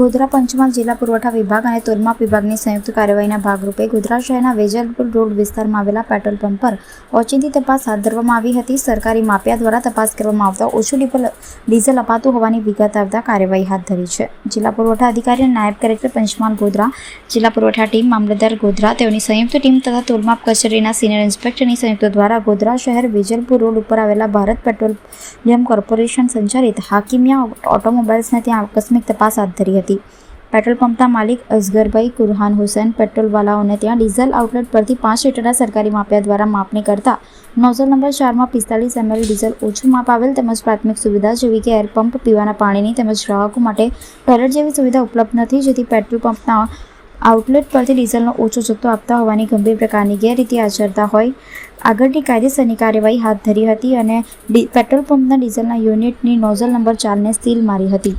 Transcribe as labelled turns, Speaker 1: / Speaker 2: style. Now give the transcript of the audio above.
Speaker 1: ગોધરા પંચમહાલ જિલ્લા પુરવઠા વિભાગ અને તોલમાપ વિભાગની સંયુક્ત કાર્યવાહીના ભાગરૂપે ગોધરા શહેરના વેજલપુર રોડ વિસ્તારમાં આવેલા પેટ્રોલ પંપ પર ઓચિંતી તપાસ હાથ ધરવામાં આવી હતી. સરકારી માફિયા દ્વારા તપાસ કરવામાં આવતા ઓછું ડીઝલ અપાતું હોવાની વિગત આવતા કાર્યવાહી હાથ ધરી છે. જિલ્લા પુરવઠા અધિકારી અને નાયબ કલેક્ટર પંચમહાલ ગોધરા જિલ્લા પુરવઠા ટીમ, મામલતદાર ગોધરા તેઓની સંયુક્ત ટીમ તથા તોલમાપ કચેરીના સિનિયર ઇન્સ્પેક્ટરની સંયુક્ત દ્વારા ગોધરા શહેર વેજલપુર રોડ ઉપર આવેલા ભારત પેટ્રોલિયમ કોર્પોરેશન સંચાલિત હાકિમિયા ઓટોમોબાઈલ્સને ત્યાં આકસ્મિક તપાસ હાથ ધરી હતી. પેટ્રોલ પંપના માલિક અસગરભાઈ કુરહાન હુસેન પેટ્રોલવાલાઓને ત્યાં ડીઝલ આઉટલેટ પરથી પાંચ લીટરના સરકારી માપિયા દ્વારા માપણી કરતા નોઝલ નંબર ચારમાં પિસ્તાલીસ એમએલ ડીઝલ ઓછું માપ આવેલ તેમજ પ્રાથમિક સુવિધા જેવી કે એર પંપ, પીવાના પાણીની તેમજ ગ્રાહકો માટે ટોયલેટ જેવી સુવિધા ઉપલબ્ધ નથી, જેથી પેટ્રોલ પંપના આઉટલેટ પરથી ડીઝલનો ઓછો જથ્થો આપતા હોવાની ગંભીર પ્રકારની ગેરરીતિ આચરતા હોય. આગળની કાયદેસરની કાર્યવાહી હાથ ધરી હતી અને પેટ્રોલ પંપના ડીઝલના યુનિટની નોઝલ નંબર ચારને સીલ મારી હતી.